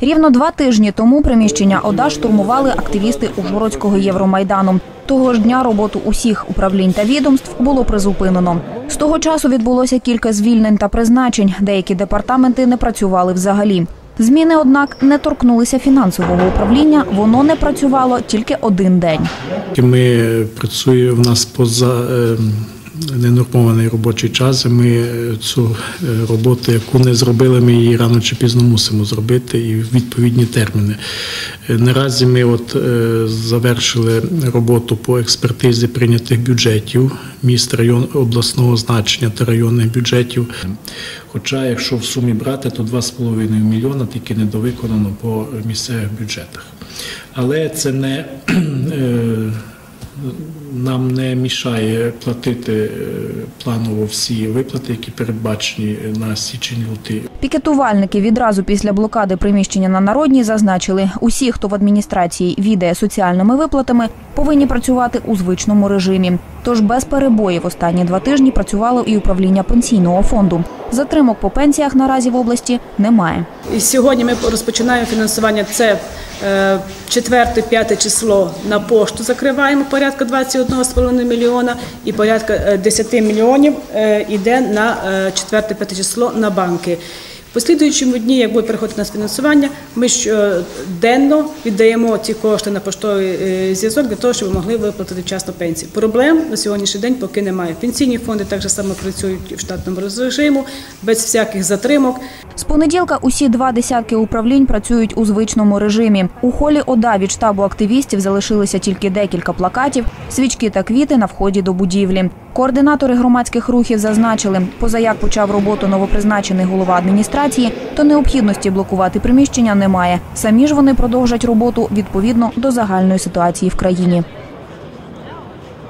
Рівно два тижні тому приміщення ОДА штурмували активісти Ужгородського Євромайдану. Того ж дня роботу усіх управлінь та відомств було призупинено. З того часу відбулося кілька звільнень та призначень. Деякі департаменти не працювали взагалі. Зміни, однак, не торкнулися фінансового управління. Воно не працювало тільки один день. Ми працює в нас поза е, ненормований робочий час. Ми е, цю е, роботу, яку не зробили, ми її рано чи пізно мусимо зробити і в відповідні терміни. Е, Наразі ми от завершили роботу по експертизі прийнятих бюджетів міст район обласного значення та районних бюджетів. Хоча, якщо в сумі брати, то 2,5 мільйона тільки недовиконано по місцевих бюджетах. Але це не нам не мішає платити е, планово всі виплати, які передбачені на січень-лютий. Пікетувальники відразу після блокади приміщення на народній зазначили, усі, хто в адміністрації відає соціальними виплатами, повинні працювати у звичному режимі. Тож без перебоїв останні два тижні працювало і управління пенсійного фонду. Затримок по пенсіях наразі в області немає. І сьогодні ми розпочинаємо фінансування. Це 4-5 число на пошту закриваємо порядка 21,5 мільйона і порядка е, 10 мільйонів е, йде на 4-5 число на банки. Послідуючому дні, як буде переходити на фінансування, ми щоденно віддаємо ці кошти на поштовий е, зв'язок для того, щоб могли виплатити вчасно пенсії. Проблем на сьогоднішній день поки немає. Пенсійні фонди так само працюють в штатному режиму, без всяких затримок. З понеділка усі два десятки управлінь працюють у звичному режимі. У холі ОДА від штабу активістів залишилися тільки декілька плакатів, свічки та квіти на вході до будівлі. Координатори громадських рухів зазначили, поза як почав роботу новопризначений голова адміністрації, то необхідності блокувати приміщення немає. Самі ж вони продовжать роботу відповідно до загальної ситуації в країні.